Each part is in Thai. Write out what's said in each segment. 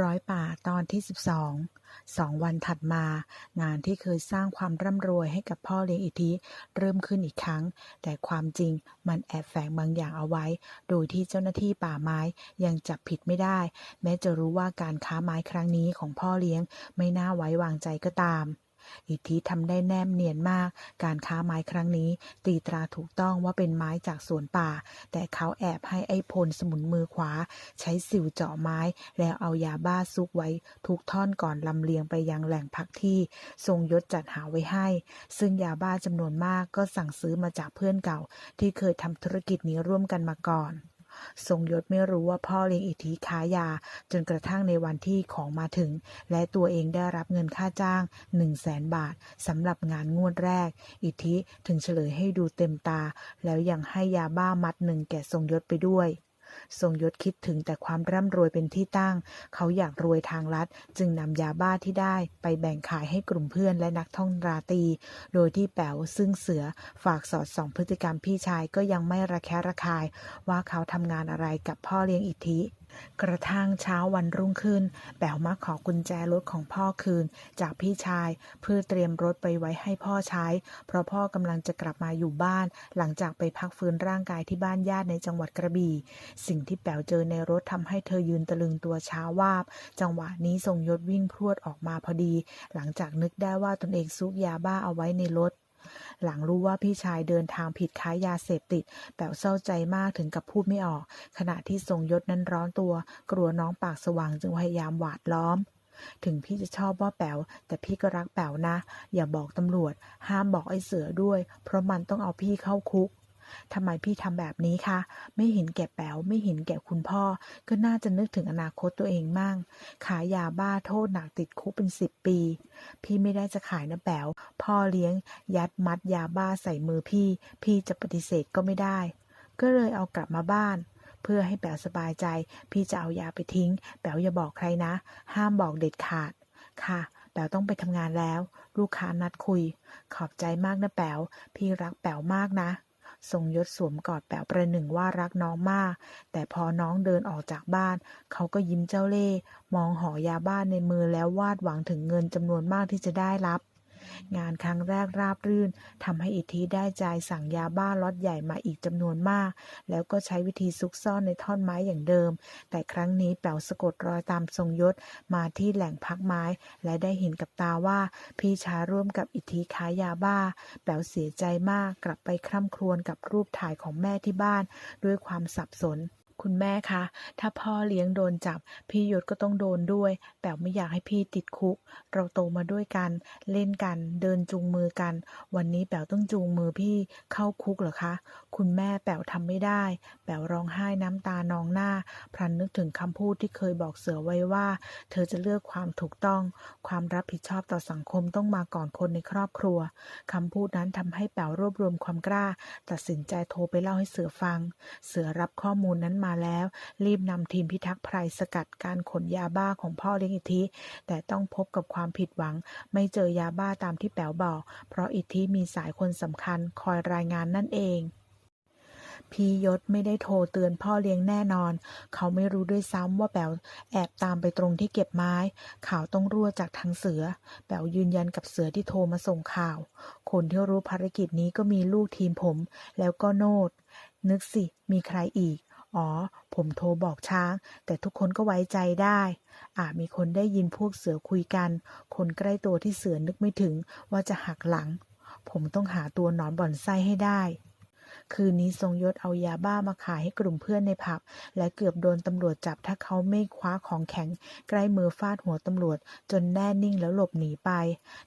ร้อยป่าตอนที่ 12 สองวันถัดมา งานที่เคยสร้างความร่ำรวยให้กับพ่อเลี้ยงอิทธิเริ่มขึ้นอีกครั้ง แต่ความจริงมันแอบแฝงบางอย่างเอาไว้ โดยที่เจ้าหน้าที่ป่าไม้ยังจับผิดไม่ได้ แม้จะรู้ว่าการค้าไม้ครั้งนี้ของพ่อเลี้ยงไม่น่าไว้วางใจก็ตาม อิทธิทำได้แนบเนียนมาก การค้าไม้ครั้งนี้ ตีตราถูกต้องว่าเป็นไม้จากสวนป่า แต่เขาแอบให้ไอ้พลสมุนมือขวา ใช้สิวเจาะไม้ แล้วเอายาบ้าซุกไว้ทุกท่อนก่อนลำเลียงไปยังแหล่งพักที่ ทรงยศจัดหาไว้ให้ ซึ่งยาบ้าจำนวนมากก็สั่งซื้อมาจากเพื่อนเก่า ที่เคยทำธุรกิจนี้ร่วมกันมาก่อน ทรงยศไม่รู้ว่าพ่อเลี้ยงอิทธิค้ายา จนกระทั่งในวันที่ของมาถึง และตัวเองได้รับเงินค่าจ้าง 1 0 0 0 0แสนบาทสำหรับงานงวดแรก อิทธิถึงเฉลยให้ดูเต็มตา แล้วยังให้ยาบ้ามัดหนึ่งแก่ทรงยศไปด้วย ทรงยศคิดถึงแต่ความร่ำรวยเป็นที่ตั้ง เขาอยากรวยทางลัด จึงนำยาบ้าที่ได้ไปแบ่งขายให้กลุ่มเพื่อนและนักท่องราตรี โดยที่แป๋วซึ่งเสือฝากสอดส่องพฤติกรรมพี่ชายก็ยังไม่ระแคะระคาย ว่าเขาทำงานอะไรกับพ่อเลี้ยงอิทธิ กระทั่งเช้าวันรุ่งขึ้นแป๋วมาขอกุญแจรถของพ่อคืน จากพี่ชายเพื่อเตรียมรถไปไว้ให้พ่อใช้ เพราะพ่อกำลังจะกลับมาอยู่บ้าน หลังจากไปพักฟื้นร่างกายที่บ้านญาติในจังหวัดกระบี่ สิ่งที่แป๋วเจอในรถทำให้เธอยืนตะลึงตัวช้าวาบ จังหวะนี้ทรงยศวิ่งพรวดออกมาพอดี หลังจากนึกได้ว่าตนเองซุกยาบ้าเอาไว้ในรถ หลังรู้ว่าพี่ชายเดินทางผิดค้ายาเสพติดแป๋วเศร้าใจมากถึงกับพูดไม่ออก ขณะที่ทรงยศนั้นร้อนตัว กลัวน้องปากสว่างจึงพยายามหวาดล้อมถึงพี่จะชอบว่าแป๋วแต่พี่ก็รักแป๋วนะ อย่าบอกตำรวจ ห้ามบอกไอ้เสือด้วย เพราะมันต้องเอาพี่เข้าคุก ทำไมพี่ทำแบบนี้คะ ไม่เห็นแก่แป๋วไม่เห็นแก่คุณพ่อ ก็น่าจะนึกถึงอนาคตตัวเองมั่ง ขายยาบ้าโทษหนักติดคุกเป็นสิบปี พี่ไม่ได้จะขายนะแป๋ว พ่อเลี้ยง ยัดมัดยาบ้าใส่มือพี่ พี่จะปฏิเสธก็ไม่ได้ ก็เลยเอากลับมาบ้านเพื่อให้แป๋วสบายใจ พี่จะเอายาไปทิ้ง แป๋วอย่าบอกใครนะ ห้ามบอกเด็ดขาด ค่ะ แป๋วต้องไปทำงานแล้ว ลูกค้านัดคุย ขอบใจมากนะแป๋ว พี่รักแป๋วมากนะ ทรงยศสวมกอดแป๋วประหนึ่งว่ารักน้องมาก แต่พอน้องเดินออกจากบ้าน เขาก็ยิ้มเจ้าเล่ห์มองหอยาบ้านในมือแล้ววาดหวังถึงเงินจำนวนมากที่จะได้รับ งานครั้งแรกราบรื่นทำให้อิทธิได้ใจสั่งยาบ้าล็อตใหญ่มาอีกจำนวนมาก แล้วก็ใช้วิธีซุกซ่อนในท่อนไม้อย่างเดิม แต่ครั้งนี้แป๋วสะกดรอยตามทรงยศมาที่แหล่งพักไม้ และได้เห็นกับตาว่า พี่ชายร่วมกับอิทธิค้ายาบ้า แป๋วเสียใจมากกลับไปคร่ำครวญกับรูปถ่ายของแม่ที่บ้าน ด้วยความสับสน คุณแม่คะ ถ้าพ่อเลี้ยงโดนจับ พี่ยศก็ต้องโดนด้วยแป๋วไม่อยากให้พี่ติดคุก เราโตมาด้วยกัน เล่นกัน เดินจูงมือกัน วันนี้แป๋วต้องจูงมือพี่เข้าคุกเหรอคะ คุณแม่แป๋วทำไม่ได้ แป๋วร้องไห้น้ำตานองหน้า พลันนึกถึงคำพูดที่เคยบอกเสือไว้ว่า เธอจะเลือกความถูกต้อง ความรับผิดชอบต่อสังคมต้องมาก่อนคนในครอบครัวคำพูดนั้นทำให้แป๋วรวบรวมความกล้า ตัดสินใจโทรไปเล่าให้เสือฟัง เสือรับข้อมูลนั้นมาแล้ว รีบนำทีมพิทักษ์ไพรสกัดการขนยาบ้าของพ่อเลี้ยงอิทธิแต่ต้องพบกับความผิดหวัง ไม่เจอยาบ้าตามที่แป๋วบอก เพราะอิทธิมีสายคนสำคัญคอยรายงานนั่นเองพี่ยศไม่ได้โทรเตือนพ่อเลี้ยงแน่นอน เขาไม่รู้ด้วยซ้ำว่าแป๋วแอบตามไปตรงที่เก็บไม้ ข่าวต้องรั่วจากทางเสือ แป๋วยืนยันกับเสือที่โทรมาส่งข่าว คนที่รู้ภารกิจนี้ก็มีลูกทีมผม แล้วก็โนด นึกสิ มีใครอีก อ๋อ ผมโทรบอกช้าง แต่ทุกคนก็ไว้ใจได้ อาจมีคนได้ยินพวกเสือคุยกัน คนใกล้ตัวที่เสือนึกไม่ถึงว่าจะหักหลัง ผมต้องหาตัวหนอนบ่อนไส้ให้ได้ คืนนี้ทรงยศเอายาบ้ามาขายให้กลุ่มเพื่อนในผับ และเกือบโดนตำรวจจับถ้าเขาไม่คว้าของแข็ง ใกล้มือฟาดหัวตำรวจ จนแน่นิ่งแล้วหลบหนีไป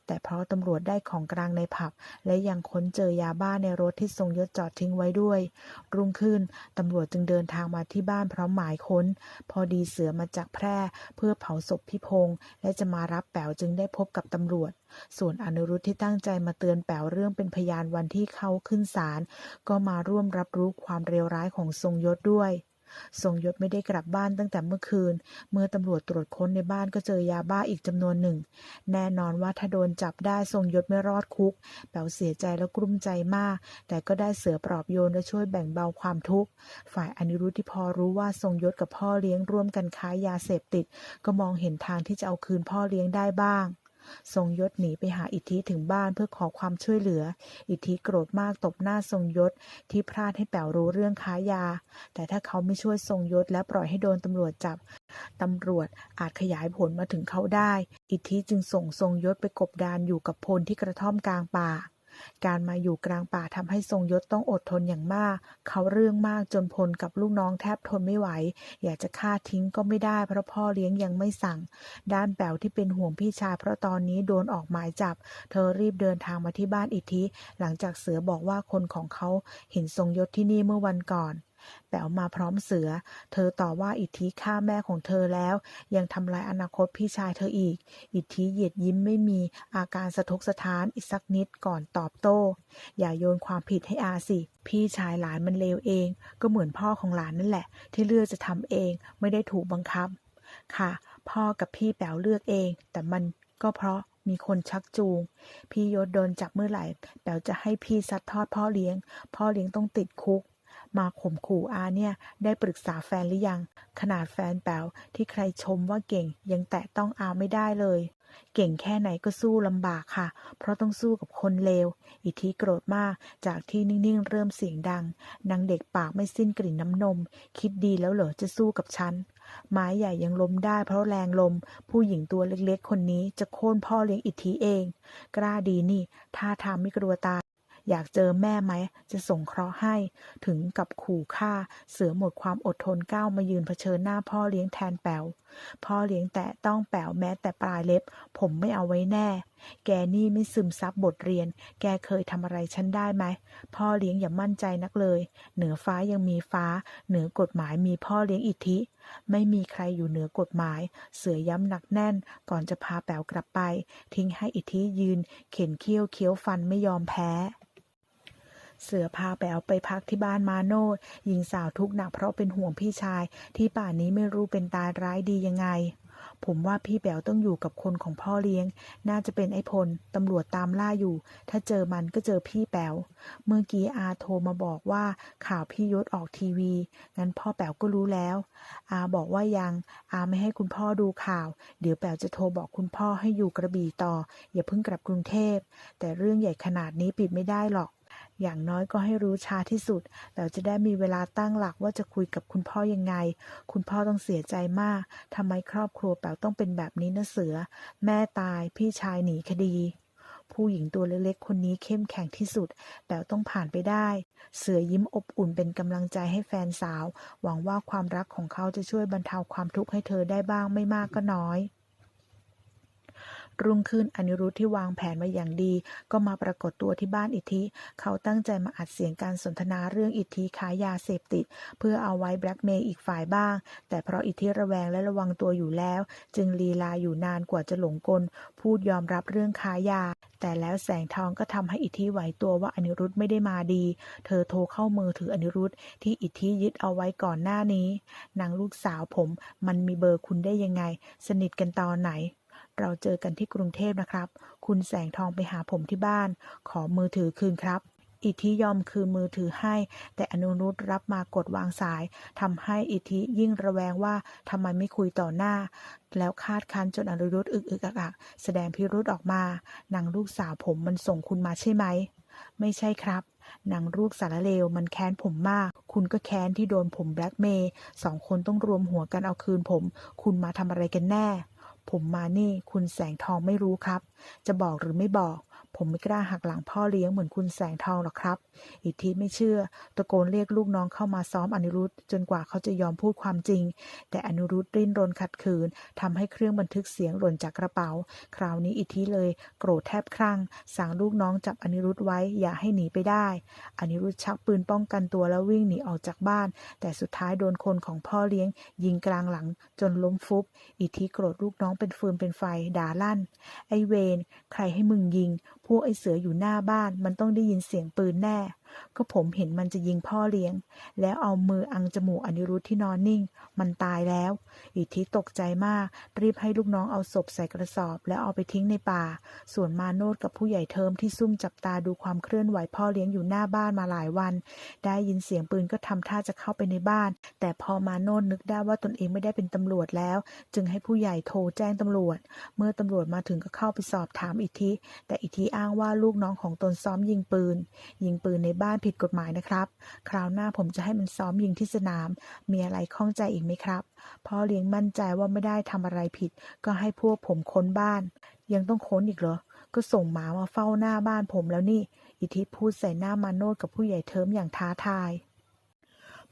แต่เพราะตำรวจได้ของกลางในผับ และยังค้นเจอยาบ้าในรถที่ทรงยศจอดทิ้งไว้ด้วย รุ่งขึ้นตำรวจจึงเดินทางมาที่บ้านพร้อมหมายค้น พอดีเสือมาจากแพร่เพื่อเผาศพพี่พงษ์และจะมารับแป๋วจึงได้พบกับตำรวจ ส่วนอนุรุทธที่ตั้งใจมาเตือนแป๋วเรื่องเป็นพยานวันที่เขาขึ้นศาลก็มาร่วมรับรู้ความเลวร้ายของทรงยศด้วยทรงยศไม่ได้กลับบ้านตั้งแต่เมื่อคืน เมื่อตำรวจตรวจค้นในบ้านก็เจอยาบ้าอีกจำนวนหนึ่ง แน่นอนว่าถ้าโดนจับได้ทรงยศไม่รอดคุก แป๋วเสียใจและกลุ้มใจมาก แต่ก็ได้เสือปลอบโยนและช่วยแบ่งเบาความทุกข์ ฝ่ายอนิรุทธที่พอรู้ว่าทรงยศกับพ่อเลี้ยงร่วมกันค้ายาเสพติด ก็มองเห็นทางที่จะเอาคืนพ่อเลี้ยงได้บ้าง ทรงยศหนีไปหาอิทธิถึงบ้านเพื่อขอความช่วยเหลือ อิทธิโกรธมากตบหน้าทรงยศที่พลาดให้แป๋วรู้เรื่องค้ายา แต่ถ้าเขาไม่ช่วยทรงยศและปล่อยให้โดนตำรวจจับตำรวจอาจขยายผลมาถึงเขาได้ อิทธิจึงส่งทรงยศไปกบดานอยู่กับพลที่กระท่อมกลางป่า การมาอยู่กลางป่าทำให้ทรงยศต้องอดทนอย่างมาก เขาเรื่องมากจนพลกับลูกน้องแทบทนไม่ไหว อยากจะฆ่าทิ้งก็ไม่ได้เพราะพ่อเลี้ยงยังไม่สั่ง ด้านแป๋วที่เป็นห่วงพี่ชายเพราะตอนนี้โดนออกหมายจับ เธอรีบเดินทางมาที่บ้านอิทธิ หลังจากเสือบอกว่าคนของเขาเห็นทรงยศที่นี่เมื่อวันก่อน แป๋วมาพร้อมเสือ เธอต่อว่าอิทธิฆ่าแม่ของเธอแล้ว ยังทำลายอนาคตพี่ชายเธออีก อิทธิเหยียดยิ้มไม่มีอาการสะทกสะท้านอีกสักนิดก่อนตอบโต้ อย่าโยนความผิดให้อาสิ พี่ชายหลานมันเลวเอง ก็เหมือนพ่อของหลานนั่นแหละ ที่เลือกจะทำเองไม่ได้ถูกบังคับ ค่ะ พ่อกับพี่แป๋วเลือกเอง แต่มันก็เพราะมีคนชักจูง พี่ยศโดนจับเมื่อไหร่แป๋วจะให้พี่ซัดทอดพ่อเลี้ยง พ่อเลี้ยงต้องติดคุก มาข่มขู่อาเนี่ย ได้ปรึกษาแฟนหรือยัง ขนาดแฟนแป๋วที่ใครชมว่าเก่งยังแตะต้องอาไม่ได้เลย เก่งแค่ไหนก็สู้ลำบากค่ะ เพราะต้องสู้กับคนเลว อิทธิโกรธมากจากที่นิ่งๆ เริ่มเสียงดัง นางเด็กปากไม่สิ้นกลิ่นน้ำนม คิดดีแล้วเหรอจะสู้กับฉันไม้ใหญ่ยังล้มได้เพราะแรงลม ผู้หญิงตัวเล็กๆ คนนี้จะโค่นพ่อเลี้ยงอิทธิเอง กล้าดีนี่ท่าทางไม่กลัวตาย อยากเจอแม่ไหม จะส่งเคราะห์ให้ ถึงกับขู่ฆ่า เสือหมดความอดทนก้าวมายืนเผชิญหน้าพ่อเลี้ยงแทนแป๋ว พ่อเลี้ยงแต่ต้องแป๋วแม้แต่ปลายเล็บ ผมไม่เอาไว้แน่ แกนี่ไม่ซึมซับบทเรียน แกเคยทำอะไรฉันได้ไหม พ่อเลี้ยงอย่ามั่นใจนักเลย เหนือฟ้ายังมีฟ้า เหนือกฎหมายมีพ่อเลี้ยงอิทธิ ไม่มีใครอยู่เหนือกฎหมาย เสือย้ำหนักแน่น ก่อนจะพาแป๋วกลับไป ทิ้งให้อิทธิยืน เข็นเขี้ยวเคี้ยวฟันไม่ยอมแพ้ เสือพาแป๋วไปพักที่บ้านมาโนดหญิงสาวทุกข์หนักเพราะเป็นห่วงพี่ชาย ที่ป่านนี้ไม่รู้เป็นตายร้ายดียังไง ผมว่าพี่แป๋วต้องอยู่กับคนของพ่อเลี้ยง น่าจะเป็นไอ้พลตำรวจตามล่าอยู่ ถ้าเจอมันก็เจอพี่แป๋วเมื่อกี้อาโทรมาบอกว่าข่าวพี่ยศออกทีวี งั้นพ่อแป๋วก็รู้แล้ว อาบอกว่ายังอาไม่ให้คุณพ่อดูข่าว เดี๋ยวแป๋วจะโทรบอกคุณพ่อให้อยู่กระบี่ต่อ อย่าเพิ่งกลับกรุงเทพ แต่เรื่องใหญ่ขนาดนี้ปิดไม่ได้หรอก อย่างน้อยก็ให้รู้ช้าที่สุด แล้วจะได้มีเวลาตั้งหลักว่าจะคุยกับคุณพ่อยังไง คุณพ่อต้องเสียใจมาก ทำไมครอบครัวแป๋วต้องเป็นแบบนี้นะเสือ แม่ตาย พี่ชายหนีคดี ผู้หญิงตัวเล็กๆ คนนี้เข้มแข็งที่สุด แป๋วต้องผ่านไปได้ เสือยิ้มอบอุ่นเป็นกำลังใจให้แฟนสาว หวังว่าความรักของเขาจะช่วยบรรเทาความทุกข์ให้เธอได้บ้างไม่มากก็น้อย รุ่งขึ้นอนิรุธที่วางแผนมาอย่างดี ก็มาปรากฏตัวที่บ้านอิทธิ เขาตั้งใจมาอัดเสียงการสนทนาเรื่องอิทธิค้ายยาเสพติด เพื่อเอาไว้แบล็กเมย์อีกฝ่ายบ้าง แต่เพราะอิทธิระแวงและระวังตัวอยู่แล้ว จึงลีลาอยู่นานกว่าจะหลงกล พูดยอมรับเรื่องค้ายยา แต่แล้วแสงทองก็ทำให้อิทธิไหวตัวว่าอนิรุธไม่ได้มาดี เธอโทรเข้ามือถืออนิรุธที่อิทธิยึดเอาไว้ก่อนหน้านี้นางลูกสาวผม มันมีเบอร์คุณได้ยังไง สนิทกันตอนไหน เราเจอกันที่กรุงเทพนะครับ คุณแสงทองไปหาผมที่บ้าน ขอมือถือคืนครับ อิทธิยอมคืนมือถือให้ แต่อนุรุตรับมากดวางสายทำให้อิทธิยิ่งระแวงว่าทำไมไม่คุยต่อหน้า แล้วคาดคันจนอนุรุตอึกอึกอักอักแสดงพิรุธออกมานางลูกสาวผมมันส่งคุณมาใช่ไหม ไม่ใช่ครับนางลูกสารเลวมันแค้นผมมาก คุณก็แค้นที่โดนผมแบล็กเมย์สองคนต้องรวมหัวกันเอาคืนผม คุณมาทำอะไรกันแน่ ผมมานี่คุณแสงทองไม่รู้ครับ จะบอกหรือไม่บอก ผมไม่กล้าหักหลังพ่อเลี้ยงเหมือนคุณแสงทองหรอกครับ อิทธิไม่เชื่อ ตะโกนเรียกลูกน้องเข้ามาซ้อมอนิรุธจนกว่าเขาจะยอมพูดความจริง แต่อนุรุธริ้นรนขัดขืนทำให้เครื่องบันทึกเสียงหล่นจากกระเป๋า คราวนี้อิทธิเลยโกรธแทบครั่ง สั่งลูกน้องจับอนิรุธไว้อย่าให้หนีไปได้ อนิรุธชักปืนป้องกันตัวแล้ววิ่งหนีออกจากบ้าน แต่สุดท้ายโดนคนของพ่อเลี้ยง ยิงกลางหลังจนล้มฟุบ อิทธิโกรธลูกน้องเป็นฟืนเป็นไฟด่าลั่น ไอเวนใครให้มึงยิงพวกไอเสืออยู่หน้าบ้านมันต้องได้ยินเสียงปืนแน่ ก็ผมเห็นมันจะยิงพ่อเลี้ยง แล้วเอามืออังจมูกอนิรุธที่นอนนิ่ง มันตายแล้ว อิทธิตกใจมาก รีบให้ลูกน้องเอาศพใส่กระสอบ แล้วเอาไปทิ้งในป่า ส่วนมาโนดกับผู้ใหญ่เทิมที่ซุ่มจับตาดูความเคลื่อนไหวพ่อเลี้ยงอยู่หน้าบ้านมาหลายวัน ได้ยินเสียงปืนก็ทำท่าจะเข้าไปในบ้าน แต่พอมาโนดนึกได้ว่าตนเองไม่ได้เป็นตำรวจแล้ว จึงให้ผู้ใหญ่โทรแจ้งตำรวจ เมื่อตำรวจมาถึงก็เข้าไปสอบถามอิทธิ แต่อิทธิอ้างว่าลูกน้องของตนซ้อมยิงปืน ยิงปืนในบ้านผิดกฎหมายนะครับ คราวหน้าผมจะให้มันซ้อมยิงที่สนาม มีอะไรข้องใจอีกไหมครับพ่อเลี้ยงมั่นใจว่าไม่ได้ทำอะไรผิด ก็ให้พวกผมค้นบ้าน ยังต้องค้นอีกเหรอ ก็ส่งหมามาเฝ้าหน้าบ้านผมแล้วนี่ อิทธิพูดใส่หน้ามาโนดกับผู้ใหญ่เทิมอย่างท้าทาย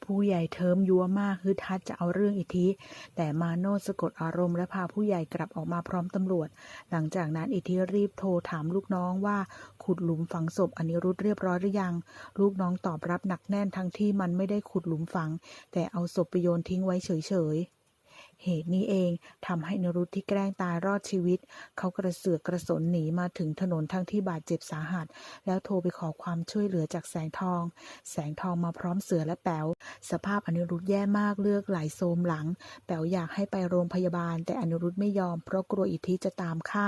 ผู้ใหญ่เทิมยัวมากฮึดฮัดจะเอาเรื่องอิทธิแต่มาโนสะกดอารมณ์และพาผู้ใหญ่กลับออกมาพร้อมตำรวจ หลังจากนั้นอิทธิรีบโทรถามลูกน้องว่า ขุดหลุมฝังศพอนิรุธเรียบร้อยหรือยัง ลูกน้องตอบรับหนักแน่นทั้งที่มันไม่ได้ขุดหลุมฝัง แต่เอาศพไปโยนทิ้งไว้เฉยๆเหตุนี้เองทำให้นรุธที่แกล้งตายรอดชีวิต เขากระเสือกกระสนหนีมาถึงถนนทั้งที่บาดเจ็บสาหัส แล้วโทรไปขอความช่วยเหลือจากแสงทอง แสงทองมาพร้อมเสือและแป๋วสภาพอนิรุธแย่มากเลือกไหลโซมหลัง แป๋วอยากให้ไปโรงพยาบาล แต่อนิรุธไม่ยอมเพราะกลัวอิทธิจะตามฆ่า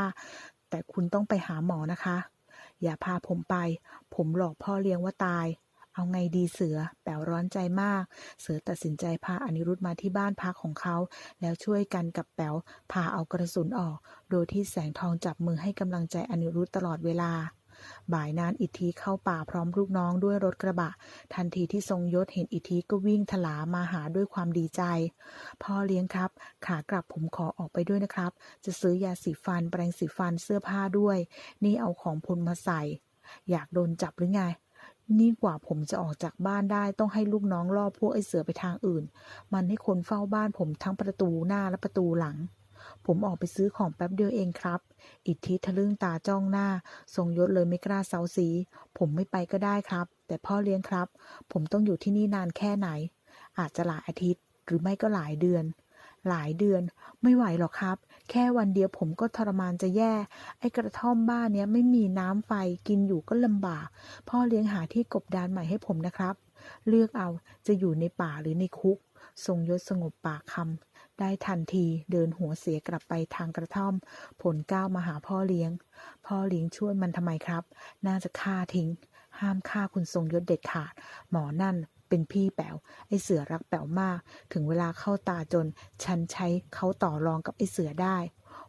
แต่คุณต้องไปหาหมอนะคะ อย่าพาผมไป ผมหลอกพ่อเลี้ยงว่าตาย เอาไงดีเสือ แป๋วร้อนใจมาก เสือตัดสินใจพาอนิรุธมาที่บ้านพักของเขา แล้วช่วยกันกับแป๋วพาเอากระสุนออก โดยที่แสงทองจับมือให้กำลังใจอนิรุธตลอดเวลา บ่ายนั้นอิทธิเข้าป่าพร้อมลูกน้องด้วยรถกระบะ ทันทีที่ทรงยศเห็นอิทธิก็วิ่งถลามาหาด้วยความดีใจ พ่อเลี้ยงครับ ขากลับผมขอออกไปด้วยนะครับ จะซื้อยาสีฟันแปรงสีฟันเสื้อผ้าด้วย นี่เอาของพลมาใส่ อยากโดนจับหรือไงนี่กว่าผมจะออกจากบ้านได้ต้องให้ลูกน้องล่อพวกไอ้เสือไปทางอื่น มันให้คนเฝ้าบ้านผมทั้งประตูหน้าและประตูหลัง ผมออกไปซื้อของแป๊บเดียวเองครับ อิทธิทะลึ่งตาจ้องหน้า ทรงยศเลยไม่กล้าเซาซีผมไม่ไปก็ได้ครับ แต่พ่อเลี้ยงครับ ผมต้องอยู่ที่นี่นานแค่ไหน อาจจะหลายอาทิตย์ หรือไม่ก็หลายเดือน หลายเดือน ไม่ไหวหรอกครับ แค่วันเดียวผมก็ทรมานจะแย่ ไอ้กระท่อมบ้านเนี้ยไม่มีน้ำไฟกินอยู่ก็ลำบาก พ่อเลี้ยงหาที่กบดานใหม่ให้ผมนะครับ เลือกเอาจะอยู่ในป่าหรือในคุก ทรงยศสงบปากคำ ได้ทันทีเดินหัวเสียกลับไปทางกระท่อม ผลก้าวมาหาพ่อเลี้ยง พ่อเลี้ยงช่วยมันทำไมครับ น่าจะฆ่าทิ้ง ห้ามฆ่าคุณทรงยศเด็ดขาด หมอนั่นเป็นพี่แป๋วไอ้เสือรักแป๋วมาก ถึงเวลาเข้าตาจน ฉันใช้เขาต่อรองกับไอ้เสือได้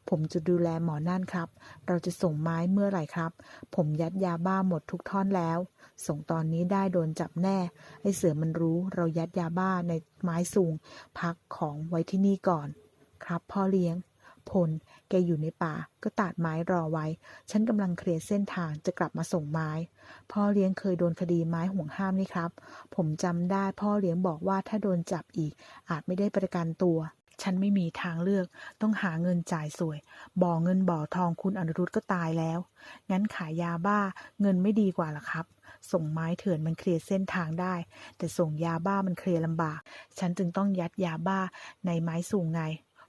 ผมจะดูแลหมอนั่นครับ เราจะส่งไม้เมื่อไหร่ครับ ผมยัดยาบ้าหมดทุกท่อนแล้ว ส่งตอนนี้ได้โดนจับแน่ ไอ้เสือมันรู้เรายัดยาบ้าในไม้สูง พักของไว้ที่นี่ก่อน ครับ พ่อเลี้ยง พล แกอยู่ในป่า ก็ตัดไม้รอไว้ ฉันกำลังเคลียร์เส้นทางจะกลับมาส่งไม้ พ่อเลี้ยงเคยโดนคดีไม้ห่วงห้ามนี่ครับ ผมจำได้พ่อเลี้ยงบอกว่าถ้าโดนจับอีก อาจไม่ได้ประกันตัว ฉันไม่มีทางเลือก ต้องหาเงินจ่ายสวย บ่อเงินบ่อทองคุณอนุรุตก็ตายแล้ว งั้นขายยาบ้าเงินไม่ดีกว่าหรอครับ ส่งไม้เถื่อนมันเคลียร์เส้นทางได้ แต่ส่งยาบ้ามันเคลียร์ลำบาก ฉันจึงต้องยัดยาบ้าในไม้สูงไง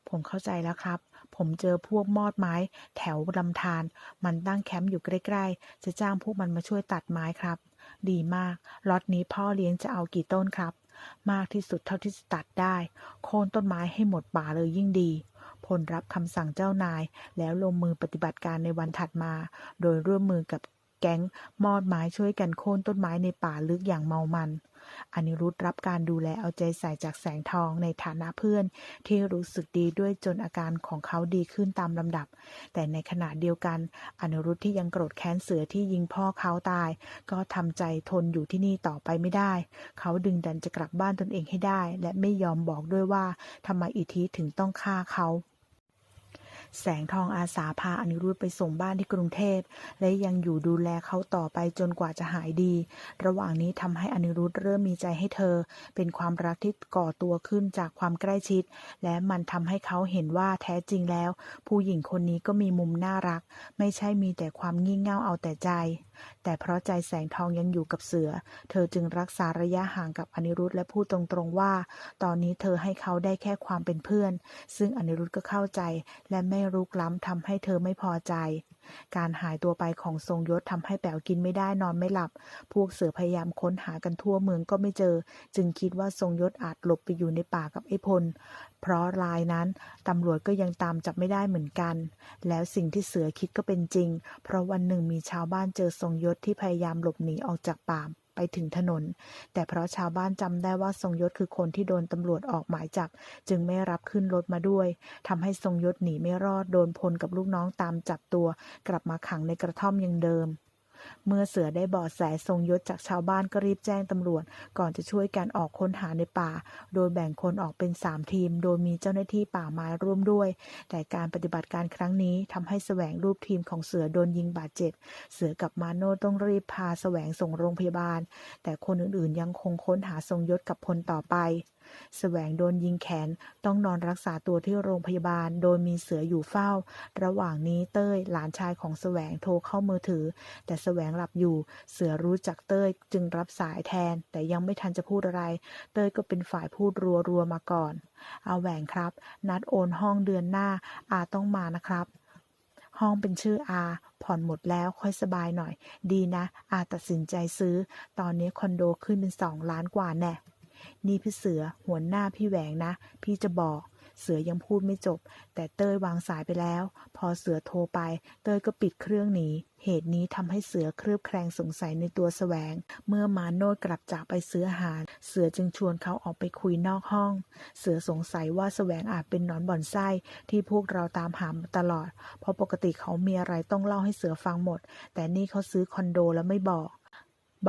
ผมเข้าใจแล้วครับ ผมเจอพวกมอดไม้ แถวลำธาร มันตั้งแคมป์อยู่ใกล้ๆ จะจ้างพวกมันมาช่วยตัดไม้ครับ ดีมาก ล็อตนี้พ่อเลี้ยงจะเอากี่ต้นครับ มากที่สุดเท่าที่จะตัดได้ โค่นต้นไม้ให้หมดป่าเลยยิ่งดี พลรับคำสั่งเจ้านาย แล้วลงมือปฏิบัติการในวันถัดมา โดยร่วมมือกับแก๊งมอดไม้ช่วยกันโค่นต้นไม้ในป่าลึกอย่างเมามัน อนิรุธรับการดูแลเอาใจใส่จากแสงทองในฐานะเพื่อน ที่รู้สึกดีด้วยจนอาการของเขาดีขึ้นตามลำดับ แต่ในขณะเดียวกัน อนิรุธที่ยังโกรธแค้นเสือที่ยิงพ่อเขาตาย ก็ทำใจทนอยู่ที่นี่ต่อไปไม่ได้ เขาดึงดันจะกลับบ้านตนเองให้ได้ และไม่ยอมบอกด้วยว่าทำไมอิทธิถึงต้องฆ่าเขา แสงทองอาสาพาอนิรุธไปส่งบ้านที่กรุงเทพ และยังอยู่ดูแลเขาต่อไปจนกว่าจะหายดี ระหว่างนี้ทำให้อนิรุธเริ่มมีใจให้เธอ เป็นความรักที่ก่อตัวขึ้นจากความใกล้ชิด และมันทำให้เขาเห็นว่าแท้จริงแล้ว ผู้หญิงคนนี้ก็มีมุมน่ารัก ไม่ใช่มีแต่ความงี่เง่าเอาแต่ใจ แต่เพราะใจแสงทองยังอยู่กับเสือ เธอจึงรักษาระยะห่างกับอนิรุธและพูดตรงๆว่า ตอนนี้เธอให้เขาได้แค่ความเป็นเพื่อน ซึ่งอนิรุธก็เข้าใจ และไม่รุกล้ำทำให้เธอไม่พอใจ การหายตัวไปของทรงยศทำให้แป๋วกินไม่ได้นอนไม่หลับ พวกเสือพยายามค้นหากันทั่วเมืองก็ไม่เจอ จึงคิดว่าทรงยศอาจหลบไปอยู่ในป่ากับไอ้พล เพราะรายนั้นตำรวจก็ยังตามจับไม่ได้เหมือนกัน แล้วสิ่งที่เสือคิดก็เป็นจริง เพราะวันหนึ่งมีชาวบ้านเจอทรงยศที่พยายามหลบหนีออกจากป่า ไปถึงถนน แต่เพราะชาวบ้านจำได้ว่าทรงยศคือคนที่โดนตำรวจออกหมายจับ จึงไม่รับขึ้นรถมาด้วยทำให้ทรงยศหนีไม่รอดโดนพลกับลูกน้องตามจับตัว กลับมาขังในกระท่อมยังเดิม เมื่อเสือได้บาะแสทรงยศจากชาวบ้านก็รีบแจ้งตำรวจ ก่อนจะช่วยกันออกค้นหาในป่า โดยแบ่งคนออกเป็น 3 ทีม โดยมีเจ้าหน้าที่ป่าไม้ร่วมด้วย แต่การปฏิบัติการครั้งนี้ทำให้แสวงรูปทีมของเสือโดนยิงบาดเจ็บ เสือกับมาโนต้องรีบพาแสวงส่งโรงพยาบาล แต่คนอื่นๆ ยังคงค้นหาทรงยศกับพลต่อไป แสวงโดนยิงแขนต้องนอนรักษาตัวที่โรงพยาบาล โดยมีเสืออยู่เฝ้า ระหว่างนี้เต้ยหลานชายของแสวงโทรเข้ามือถือ แต่แสวงหลับอยู่ เสือรู้จักเต้ยจึงรับสายแทน แต่ยังไม่ทันจะพูดอะไร เต้ยก็เป็นฝ่ายพูดรัวๆมาก่อน เอาแหวงครับ นัดโอนห้องเดือนหน้า อาต้องมานะครับห้องเป็นชื่ออา ผ่อนหมดแล้วค่อยสบายหน่อย ดีนะ อาตัดสินใจซื้อ ตอนนี้คอนโดขึ้นเป็นสองล้านกว่าแน่ นี่พี่เสือหัวหน้าพี่แหวงนะ พี่จะบอก เสือยังพูดไม่จบ แต่เต้ยวางสายไปแล้ว พอเสือโทรไป เต้ยก็ปิดเครื่องหนีเหตุนี้ทำให้เสือเครือบแคลงสงสัยในตัวแสวง เมื่อมาโนดกลับจากไปซื้ออาหาร เสือจึงชวนเขาออกไปคุยนอกห้อง เสือสงสัยว่าแสวงอาจเป็นนอนบ่อนไส้ที่พวกเราตามหามาตลอด เพราะปกติเขามีอะไรต้องเล่าให้เสือฟังหมด แต่นี่เขาซื้อคอนโดแล้วไม่บอก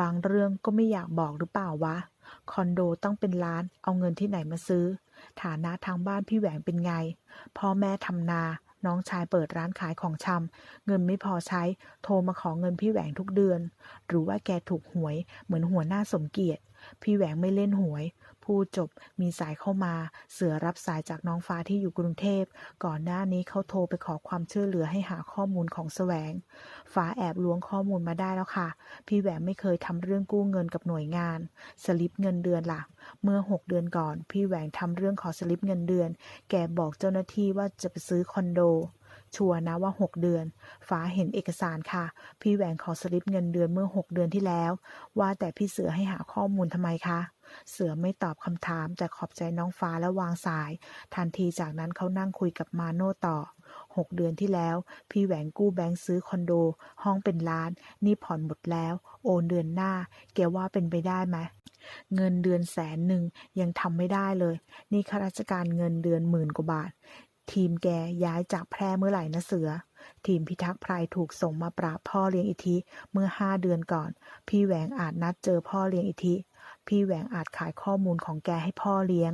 บางเรื่องก็ไม่อยากบอกหรือเปล่าวะ คอนโดต้องเป็นล้าน เอาเงินที่ไหนมาซื้อ ฐานะทางบ้านพี่แหวงเป็นไง พ่อแม่ทำนา น้องชายเปิดร้านขายของชำ เงินไม่พอใช้ โทรมาขอเงินพี่แหวงทุกเดือน หรือว่าแกถูกหวย เหมือนหัวหน้าสมเกียรติ พี่แหวงไม่เล่นหวย พูดจบมีสายเข้ามา เสือรับสายจากน้องฟ้าที่อยู่กรุงเทพ ก่อนหน้านี้เขาโทรไปขอความช่วยเหลือให้หาข้อมูลของแสวง ฟ้าแอบล้วงข้อมูลมาได้แล้วค่ะ พี่แหวงไม่เคยทำเรื่องกู้เงินกับหน่วยงาน สลิปเงินเดือนล่ะ เมื่อ 6 เดือนก่อน พี่แหวงทำเรื่องขอสลิปเงินเดือน แกบอกเจ้าหน้าที่ว่าจะไปซื้อคอนโด ชัวร์นะว่า 6 เดือน ฟ้าเห็นเอกสารค่ะ พี่แหวงขอสลิปเงินเดือนเมื่อ 6 เดือนที่แล้ว ว่าแต่พี่เสือให้หาข้อมูลทำไมคะ เสือไม่ตอบคำถาม แต่ขอบใจน้องฟ้าและวางสาย ทันทีจากนั้นเขานั่งคุยกับมาโน่ต่อ 6 เดือนที่แล้ว พี่แหวงกู้แบงค์ซื้อคอนโด ห้องเป็นล้าน นี่ผ่อนหมดแล้ว โอนเดือนหน้า แกว่าเป็นไปได้ไหมเงินเดือนแสนหนึ่งยังทำไม่ได้เลย นี่ข้าราชการเงินเดือนหมื่นกว่าบาท ทีมแกย้ายจากแพร่เมื่อไหร่นะเสือ ทีมพิทักษ์ไพรถูกส่งมาปราบพ่อเลี้ยงอิทิเมื่อห้าเดือนก่อน พี่แหวงอาจนัดเจอพ่อเลี้ยงอิทิพี่แหวงอาจขายข้อมูลของแกให้พ่อเลี้ยง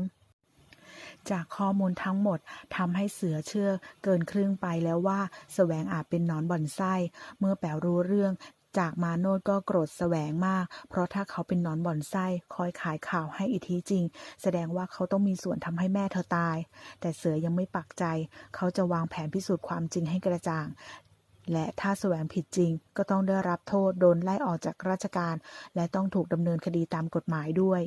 จากข้อมูลทั้งหมดทำให้เสือเชื่อเกินครึ่งไปแล้วว่าแสวงอาจเป็นนอนบ่อนไส้ เมื่อแป๋วรู้เรื่อง จากมาโนดก็โกรธแสวงมาก เพราะถ้าเขาเป็นนอนบ่อนไส้คอยขายข่าวให้อิทธิจริง แสดงว่าเขาต้องมีส่วนทำให้แม่เธอตาย แต่เสือยังไม่ปักใจ เขาจะวางแผนพิสูจน์ความจริงให้กระจ่างและถ้าแสวงผิดจริงก็ต้องได้รับโทษโดนไล่ออกจากราชการ และต้องถูกดำเนินคดีตามกฎหมายด้วย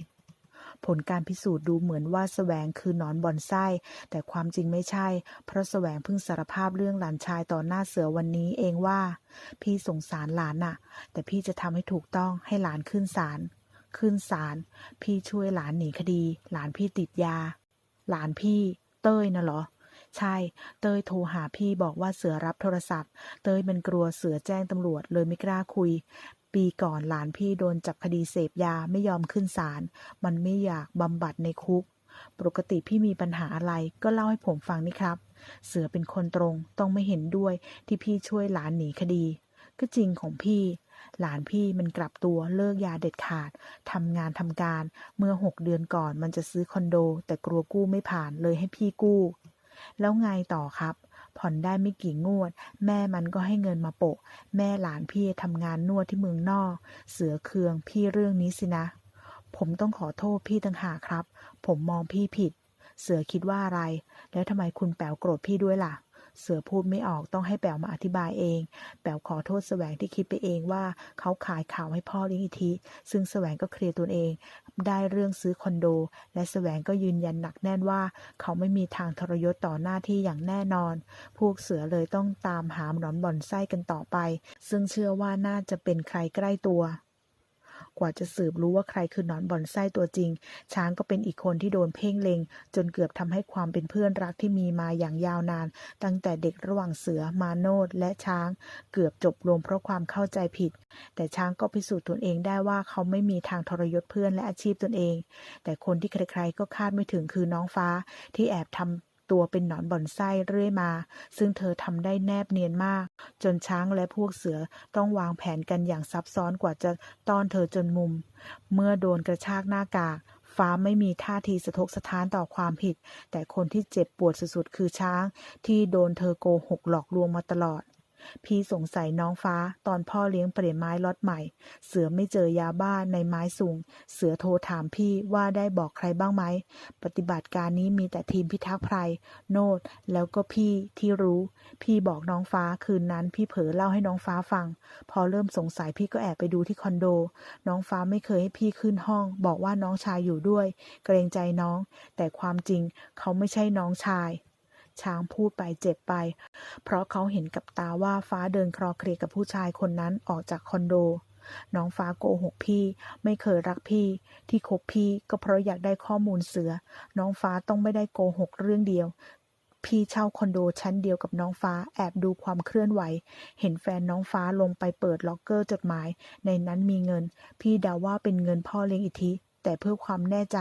ผลการพิสูจน์ดูเหมือนว่าแสวงคือนอนบอนไส้ แต่ความจริงไม่ใช่ เพราะแสวงเพิ่งสารภาพเรื่องหลานชายต่อหน้าเสือวันนี้เองว่า พี่สงสารหลานน่ะ แต่พี่จะทำให้ถูกต้องให้หลานขึ้นศาลขึ้นศาลพี่ช่วยหลานหนีคดี หลานพี่ติดยา หลานพี่ เต้ยน่ะเหรอใช่ เต้ยโทรหาพี่บอกว่าเสือรับโทรศัพท์ เต้ยเป็นกลัวเสือแจ้งตำรวจเลยไม่กล้าคุย ปีก่อนหลานพี่โดนจับคดีเสพยาไม่ยอมขึ้นศาล มันไม่อยากบำบัดในคุก ปกติพี่มีปัญหาอะไรก็เล่าให้ผมฟังนี่ครับ เสือเป็นคนตรง ต้องไม่เห็นด้วยที่พี่ช่วยหลานหนีคดี ก็จริงของพี่ หลานพี่มันกลับตัวเลิกยาเด็ดขาด ทำงานทำการ เมื่อหกเดือนก่อนมันจะซื้อคอนโด แต่กลัวกู้ไม่ผ่านเลยให้พี่กู้ แล้วไงต่อครับ ผ่อนได้ไม่กี่งวด แม่มันก็ให้เงินมาโปะ แม่หลานพี่ทำงานนวดที่เมืองนอก เสือเคืองพี่เรื่องนี้สินะ ผมต้องขอโทษพี่ต่างหากครับ ผมมองพี่ผิด เสือคิดว่าอะไร แล้วทำไมคุณแป๋วโกรธพี่ด้วยล่ะ เสือพูดไม่ออกต้องให้แป๋วมาอธิบายเอง แป๋วขอโทษแสวงที่คิดไปเองว่าเขาขายข่าวให้พ่อเลี้ยงอีทีซึ่งแสวงก็เคลียร์ตัวเอง ได้เรื่องซื้อคอนโด และแสวงก็ยืนยันหนักแน่นว่า เขาไม่มีทางทรยศต่อหน้าที่อย่างแน่นอน พวกเสือเลยต้องตามหาหนอนบ่อนไส้กันต่อไป ซึ่งเชื่อว่าน่าจะเป็นใครใกล้ตัว กว่าจะสืบรู้ว่าใครคือนอนบ่อนไส้ตัวจริง ช้างก็เป็นอีกคนที่โดนเพ่งเลงจนเกือบทำให้ความเป็นเพื่อนรักที่มีมาอย่างยาวนาน ตั้งแต่เด็กระหว่างเสือมาโนดและช้าง เกือบจบลงเพราะความเข้าใจผิด แต่ช้างก็พิสูจน์ตนเองได้ว่าเขาไม่มีทางทรยศเพื่อนและอาชีพตนเอง แต่คนที่ใครๆก็คาดไม่ถึงคือน้องฟ้าที่แอบทำ ตัวเป็นหนอนบ่อนไส้เรื่อยมา ซึ่งเธอทำได้แนบเนียนมาก จนช้างและพวกเสือต้องวางแผนกันอย่างซับซ้อนกว่าจะต้อนเธอจนมุม เมื่อโดนกระชากหน้ากากฟ้าไม่มีท่าทีสะทกสะท้านต่อความผิด แต่คนที่เจ็บปวดสุดๆคือช้าง ที่โดนเธอโกหกหลอกลวงมาตลอด พี่สงสัยน้องฟ้าตอนพ่อเลี้ยงเปลี่ยนไม้ล็อตใหม่ เสือไม่เจอยาบ้าในไม้สูง เสือโทรถามพี่ว่าได้บอกใครบ้างไหม ปฏิบัติการนี้มีแต่ทีมพิทักษ์ไพรโนดแล้วก็พี่ที่รู้ พี่บอกน้องฟ้าคืนนั้น พี่เผลอเล่าให้น้องฟ้าฟัง พอเริ่มสงสัยพี่ก็แอบไปดูที่คอนโด น้องฟ้าไม่เคยให้พี่ขึ้นห้อง บอกว่าน้องชายอยู่ด้วย เกรงใจน้อง แต่ความจริงเขาไม่ใช่น้องชาย ช้างพูดไปเจ็บไป เพราะเขาเห็นกับตาว่าฟ้าเดินคลอเคลียกับผู้ชายคนนั้นออกจากคอนโด น้องฟ้าโกหกพี่ ไม่เคยรักพี่ ที่คบพี่ก็เพราะอยากได้ข้อมูลเสือ น้องฟ้าต้องไม่ได้โกหกเรื่องเดียว พี่เช่าคอนโดชั้นเดียวกับน้องฟ้าแอบดูความเคลื่อนไหว เห็นแฟนน้องฟ้าลงไปเปิดล็อกเกอร์จดหมาย ในนั้นมีเงิน พี่เดาว่าเป็นเงินพ่อเลี้ยงอิทธิ แต่เพื่อความแน่ใจ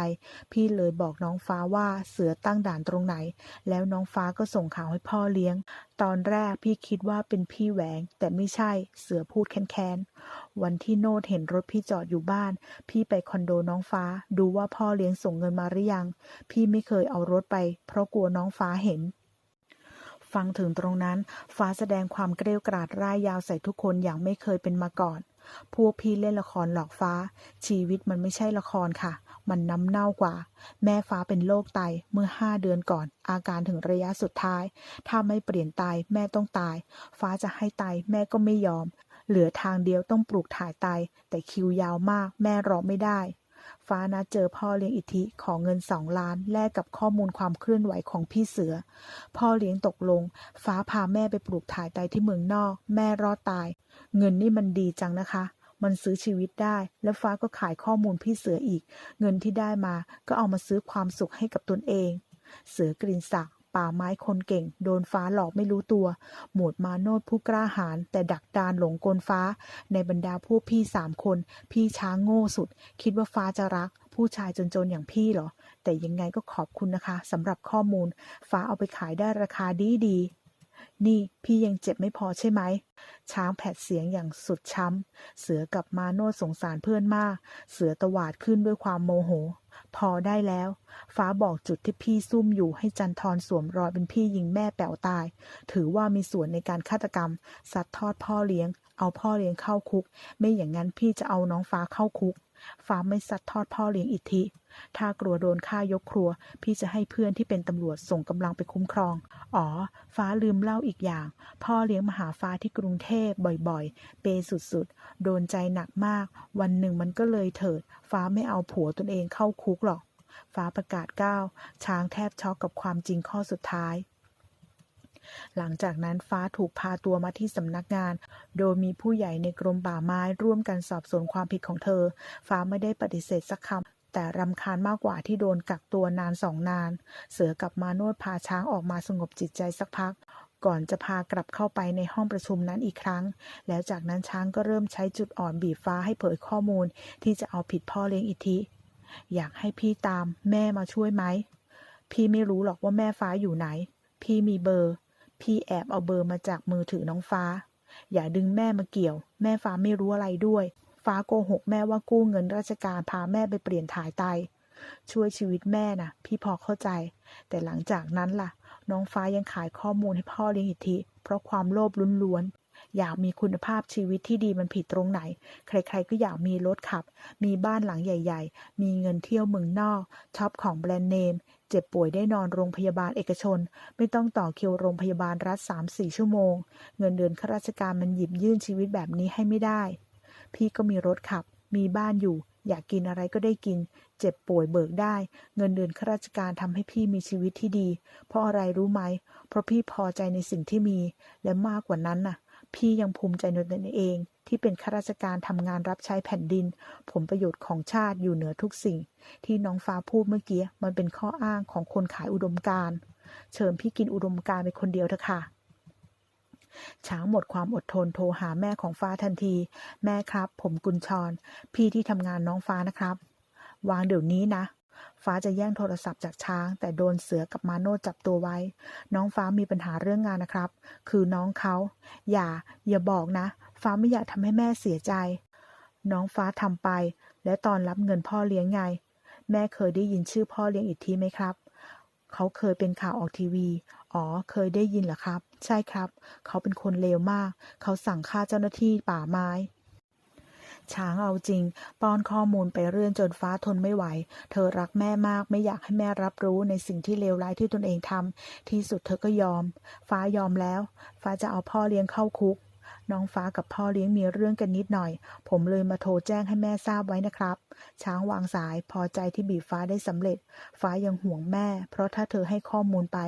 พี่เลยบอกน้องฟ้าว่าเสือตั้งด่านตรงไหน แล้วน้องฟ้าก็ส่งข่าวให้พ่อเลี้ยง ตอนแรกพี่คิดว่าเป็นพี่แหวง แต่ไม่ใช่เสือพูดแค้นๆวันที่โนดเห็นรถพี่จอดอยู่บ้าน พี่ไปคอนโดน้องฟ้า ดูว่าพ่อเลี้ยงส่งเงินมาหรือยัง พี่ไม่เคยเอารถไป เพราะกลัวน้องฟ้าเห็นฟังถึงตรงนั้น ฟ้าแสดงความเกรี้ยวกราดร่ายยาวใส่ทุกคนอย่างไม่เคยเป็นมาก่อน พวกพี่เล่นละครหลอกฟ้า ชีวิตมันไม่ใช่ละครค่ะ มันน้ำเน่ากว่า แม่ฟ้าเป็นโรคไตเมื่อห้าเดือนก่อน อาการถึงระยะสุดท้าย ถ้าไม่เปลี่ยนไตแม่ต้องตาย ฟ้าจะให้ไตแม่ก็ไม่ยอม เหลือทางเดียวต้องปลูกถ่ายไต แต่คิวยาวมาก แม่รอไม่ได้ ฟ้านัดเจอพ่อเลี้ยงอิทธิขอเงินสองล้านแลกกับข้อมูลความเคลื่อนไหวของพี่เสือ พ่อเลี้ยงตกลง ฟ้าพาแม่ไปปลูกถ่ายไตที่เมืองนอก แม่รอดตาย เงินนี่มันดีจังนะคะ มันซื้อชีวิตได้ แล้วฟ้าก็ขายข้อมูลพี่เสืออีก เงินที่ได้มาก็เอามาซื้อความสุขให้กับตนเอง เสือกรินศักดิ ป่าไม้คนเก่ง โดนฟ้าหลอกไม่รู้ตัว หมวดมาโนดผู้กล้าหาญแต่ดักดานหลงกลฟ้า ในบรรดาพวกพี่สามคน พี่ช้างโง่สุด คิดว่าฟ้าจะรัก ผู้ชายจนๆอย่างพี่เหรอ แต่ยังไงก็ขอบคุณนะคะสำหรับข้อมูล ฟ้าเอาไปขายได้ราคาดีดี นี่พี่ยังเจ็บไม่พอใช่ไหม ช้างแผดเสียงอย่างสุดช้ำ เสือกับมาโนดสงสารเพื่อนมาก เสือตวาดขึ้นด้วยความโมโห พอได้แล้ว ฟ้าบอกจุดที่พี่ซุ่มอยู่ให้จันทรสวมรอยเป็นพี่ยิงแม่แป๋วตาย ถือว่ามีส่วนในการฆาตกรรม สัตว์ทอดพ่อเลี้ยง เอาพ่อเลี้ยงเข้าคุก ไม่อย่างนั้นพี่จะเอาน้องฟ้าเข้าคุก ฟ้าไม่สัตว์ทอดพ่อเลี้ยงอิทธิ ถ้ากลัวโดนฆ่ายกครัว พี่จะให้เพื่อนที่เป็นตำรวจส่งกำลังไปคุ้มครอง อ๋อ ฟ้าลืมเล่าอีกอย่าง พ่อเลี้ยงมหาฟ้าที่กรุงเทพบ่อยๆ เปย์สุดๆ โดนใจหนักมาก วันหนึ่งมันก็เลยเถิด ฟ้าไม่เอาผัวตนเองเข้าคุกหรอก ฟ้าประกาศก้าวช้างแทบช็อกกับความจริงข้อสุดท้าย หลังจากนั้นฟ้าถูกพาตัวมาที่สำนักงาน โดยมีผู้ใหญ่ในกรมป่าไม้ร่วมกันสอบสวนความผิดของเธอ ฟ้าไม่ได้ปฏิเสธสักคำแต่รำคาญมากกว่าที่โดนกักตัวนานสองนาน เสือกับมาโนดพาช้างออกมาสงบจิตใจสักพัก ก่อนจะพากลับเข้าไปในห้องประชุมนั้นอีกครั้ง แล้วจากนั้นช้างก็เริ่มใช้จุดอ่อนบีบฟ้าให้เผยข้อมูล ที่จะเอาผิดพ่อเลี้ยงอิทธิ อยากให้พี่ตามแม่มาช่วยไหม พี่ไม่รู้หรอกว่าแม่ฟ้าอยู่ไหน พี่มีเบอร์ พี่แอบเอาเบอร์มาจากมือถือน้องฟ้า อย่าดึงแม่มาเกี่ยว แม่ฟ้าไม่รู้อะไรด้วย ฟ้าโกหกแม่ว่ากู้เงินราชการพาแม่ไปเปลี่ยนถ่ายไต ช่วยชีวิตแม่นะพี่พอเข้าใจ แต่หลังจากนั้นล่ะ น้องฟ้ายังขายข้อมูลให้พ่อเลี้ยงอิทธิเพราะความโลภล้วนๆอยากมีคุณภาพชีวิตที่ดีมันผิดตรงไหน ใครๆก็อยากมีรถขับ มีบ้านหลังใหญ่ ๆ มีเงินเที่ยวเมืองนอกช็อปของแบรนด์เนม เจ็บป่วยได้นอนโรงพยาบาลเอกชน ไม่ต้องต่อคิวโรงพยาบาลรัฐ 3-4 ชั่วโมง เงินเดือนข้าราชการมันหยิบยื่นชีวิตแบบนี้ให้ไม่ได้ พี่ก็มีรถขับ มีบ้านอยู่ อยากกินอะไรก็ได้กิน เจ็บป่วยเบิกได้ เงินเดือนข้าราชการทำให้พี่มีชีวิตที่ดี เพราะอะไรรู้ไหม เพราะพี่พอใจในสิ่งที่มี และมากกว่านั้นน่ะ พี่ยังภูมิใจในตนเอง ที่เป็นข้าราชการทำงานรับใช้แผ่นดิน ผลประโยชน์ของชาติอยู่เหนือทุกสิ่ง ที่น้องฟ้าพูดเมื่อกี้มันเป็นข้ออ้างของคนขายอุดมการเชิญพี่กินอุดมการไปคนเดียวเถอะค่ะช้างหมดความอดทนโทรหาแม่ของฟ้าทันที แม่ครับ ผมกุญชร พี่ที่ทำงานน้องฟ้านะครับ วางเดี๋ยวนี้นะ ฟ้าจะแย่งโทรศัพท์จากช้าง แต่โดนเสือกับมาโนดจับตัวไว้ น้องฟ้ามีปัญหาเรื่องงานนะครับ คือน้องเขาอย่า อย่าบอกนะ ฟ้าไม่อยากทำให้แม่เสียใจ น้องฟ้าทำไป และตอนรับเงินพ่อเลี้ยงไง แม่เคยได้ยินชื่อพ่อเลี้ยงอีกทีไหมครับเขาเคยเป็นข่าวออกทีวี อ๋อ เคยได้ยินเหรอครับ ใช่ครับ เขาเป็นคนเลวมาก เขาสั่งฆ่าเจ้าหน้าที่ป่าไม้ ช้างเอาจริง ป้อนข้อมูลไปเรื่อยจนฟ้าทนไม่ไหว เธอรักแม่มากไม่อยากให้แม่รับรู้ในสิ่งที่เลวร้ายที่ตนเองทำที่สุดเธอก็ยอม ฟ้ายอมแล้ว ฟ้าจะเอาพ่อเลี้ยงเข้าคุก น้องฟ้ากับพ่อเลี้ยงมีเรื่องกันนิดหน่อย ผมเลยมาโทรแจ้งให้แม่ทราบไว้นะครับ ช้างวางสายพอใจที่บีบฟ้าได้สำเร็จ ฟ้ายังห่วงแม่ เพราะถ้าเธอให้ข้อมูลไป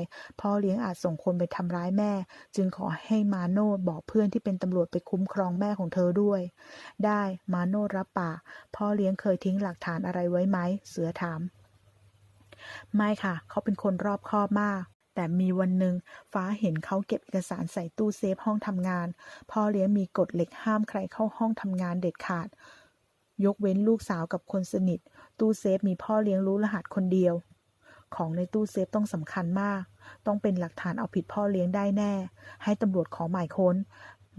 พ่อเลี้ยงอาจส่งคนไปทำร้ายแม่ จึงขอให้มาโนดบอกเพื่อนที่เป็นตำรวจไปคุ้มครองแม่ของเธอด้วย ได้มาโนดรับปากพ่อเลี้ยงเคยทิ้งหลักฐานอะไรไว้ไหม เสือถาม ไม่ค่ะ เขาเป็นคนรอบคอบมากแต่มีวันหนึ่งฟ้าเห็นเขาเก็บเอกสารใส่ตู้เซฟห้องทำงาน พ่อเลี้ยงมีกฎเหล็กห้ามใครเข้าห้องทำงานเด็ดขาด ยกเว้นลูกสาวกับคนสนิท ตู้เซฟมีพ่อเลี้ยงรู้รหัสคนเดียว ของในตู้เซฟต้องสำคัญมาก ต้องเป็นหลักฐานเอาผิดพ่อเลี้ยงได้แน่ ให้ตำรวจขอหมายค้น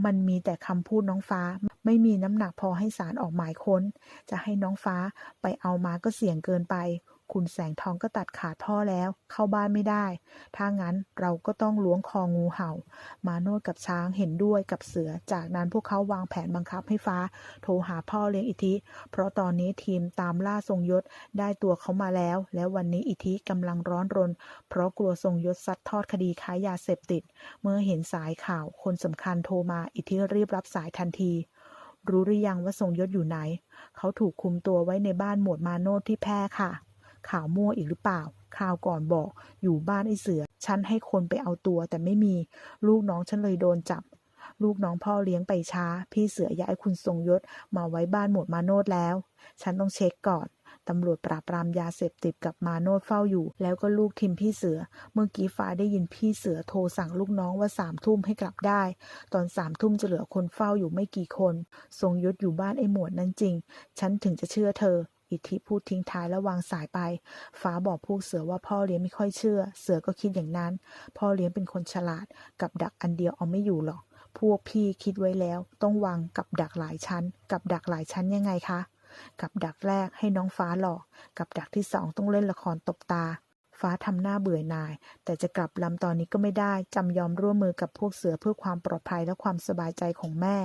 มันมีแต่คำพูดน้องฟ้า ไม่มีน้ำหนักพอให้ศาลออกหมายค้น จะให้น้องฟ้าไปเอามาก็เสี่ยงเกินไป คุณแสงทองก็ตัดขาดพ่อแล้ว เข้าบ้านไม่ได้ ถ้างั้นเราก็ต้องล้วงคองูเห่า มาโนดกับช้างเห็นด้วยกับเสือ จากนั้นพวกเขาวางแผนบังคับให้ฟ้า โทรหาพ่อเลี้ยงอิทิ เพราะตอนนี้ทีมตามล่าทรงยศได้ตัวเขามาแล้ว และวันนี้อิทิกำลังร้อนรน เพราะกลัวทรงยศซัดทอดคดีค้ายาเสพติด เมื่อเห็นสายข่าวคนสำคัญโทรมาอิทิรีบรับสายทันทีรู้หรือยังว่าทรงยศอยู่ไหน เขาถูกคุมตัวไว้ในบ้านหมวดมาโนดที่แพร่ค่ะ ข่าวมั่วอีกหรือเปล่าคราวก่อนบอกอยู่บ้านไอ้เสือ ฉันให้คนไปเอาตัวแต่ไม่มีลูกน้องฉันเลยโดนจับ ลูกน้องพ่อเลี้ยงไปช้า พี่เสือย้ายคุณทรงยศมาไว้บ้านหมวดมาโนดแล้ว ฉันต้องเช็คก่อนตำรวจปราบปรามยาเสพติดกับมาโนดเฝ้าอยู่ แล้วก็ลูกทีมพี่เสือ เมื่อกี้ฟ้าได้ยินพี่เสือโทรสั่งลูกน้องว่าสามทุ่มให้กลับได้ ตอนสามทุ่มจะเหลือคนเฝ้าอยู่ไม่กี่คน ทรงยศอยู่บ้านไอ้หมวดนั้นจริง ฉันถึงจะเชื่อเธอ อิทธิพูดทิ้งท้ายแล้ววางสายไป ฟ้าบอกพวกเสือว่าพ่อเลี้ยงไม่ค่อยเชื่อ เสือก็คิดอย่างนั้น พ่อเลี้ยงเป็นคนฉลาด กับดักอันเดียวเอาไม่อยู่หรอก พวกพี่คิดไว้แล้ว ต้องวางกับดักหลายชั้น กับดักหลายชั้นยังไงคะ กับดักแรกให้น้องฟ้าหลอก กับดักที่สองต้องเล่นละครตบตา ฟ้าทำหน้าเบื่อหน่าย แต่จะกลับลำตอนนี้ก็ไม่ได้ จำยอมร่วมมือกับพวกเสือเพื่อความปลอดภัยและความสบายใจของแม่